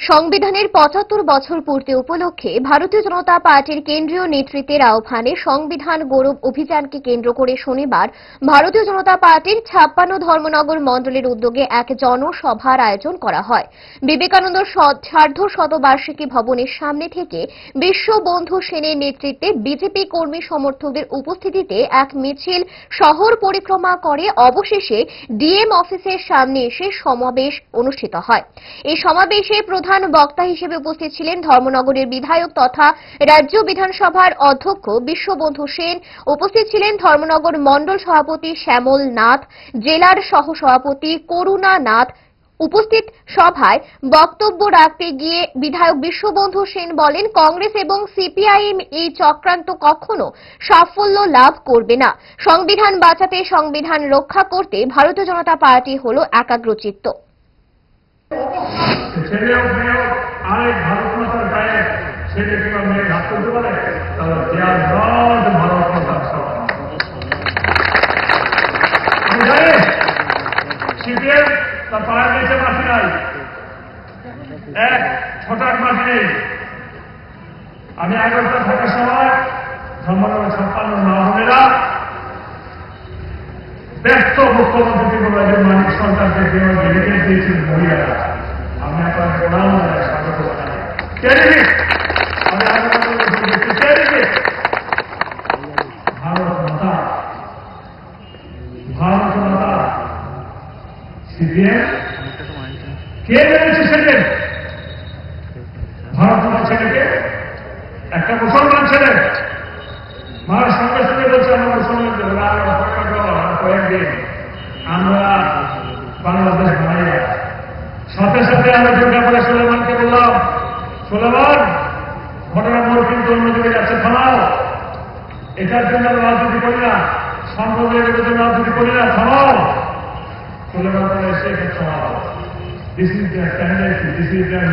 সংবিধানের পঁচাত্তর বছর পূর্তি উপলক্ষে ভারতীয় জনতা পার্টির কেন্দ্রীয় নেতৃত্বের আহ্বানে সংবিধান গৌরব অভিযানকে কেন্দ্র করে শনিবার ভারতীয় জনতা পার্টির ছাপ্পান্ন ধর্মনগর মণ্ডলের উদ্যোগে এক জনসভার আয়োজন করা হয়। বিবেকানন্দ সার্ধ শতবার্ষিকী ভবনের সামনে থেকে বিশ্ববন্ধু সেনের নেতৃত্বে বিজেপি কর্মী সমর্থকদের উপস্থিতিতে এক মিছিল শহর পরিক্রমা করে অবশেষে ডিএম অফিসের সামনে এসে সমাবেশ অনুষ্ঠিত হয়। এই সমাবেশে প্রধান বক্তা হিসেবে উপস্থিত ছিলেন ধর্মনগরের বিধায়ক তথা রাজ্য বিধানসভার অধ্যক্ষ বিশ্ববন্ধু সেন। উপস্থিত ছিলেন ধর্মনগর মণ্ডল সভাপতি শ্যামল নাথ, জেলার সহ সভাপতি করুণা নাথ। উপস্থিত সভায় বক্তব্য রাখতে গিয়ে বিধায়ক বিশ্ববন্ধু সেন বলেন, কংগ্রেস এবং সিপিআইএম এই চক্রান্ত কখনো সাফল্য লাভ করবে না। সংবিধান বাঁচাতে সংবিধান রক্ষা করতে ভারতীয় জনতা পার্টি হল একাগ্রচিত্ত। ছেলে হোক, মেয়ে হোক, আরেক ভারত মাতার গায়ে ছেলে কিংবা মেয়ে হাত তুলতে পারে, তাহলে নট ভারত মাতার সিপিএম তার পায়ের নাই। এক ছটাক মাটি নেই। আমি আগরতলা থাকার সময় ধর্মনগর ছাপ্পান্ন মহামেরা ব্যস্ত মুখ্যমন্ত্রী মানিক সরকারকে দিয়েছেন মহিলারা আমি আপনার প্রণাম জানাই, স্বাগত জানাই টেরিফিক আমি আগরতলা বলছি টেরিফিক ভারত মাতা ভারত মাতা কে মেরেছে ছেলে ভারত মাতা ছেলেকে। একটা মুসলমান ছেলে। মার সঙ্গে সঙ্গে বলছে, আমরা মুসলমান কয়েকদিন আমরা বাংলাদেশ বানাই সাথে সাথে আমরা দুর্গাপুরে সুলেমানকে বললাম, সুলেমান ঘটনা মোড় কিন্তু অন্যদিকে যাচ্ছে, থামাও। এটার জন্য রাজনীতি করি না সম্প্রদায়ের জন্য রাজনীতি করি না, থামাও। Pull around and say, that's all. This is their tendency, this is their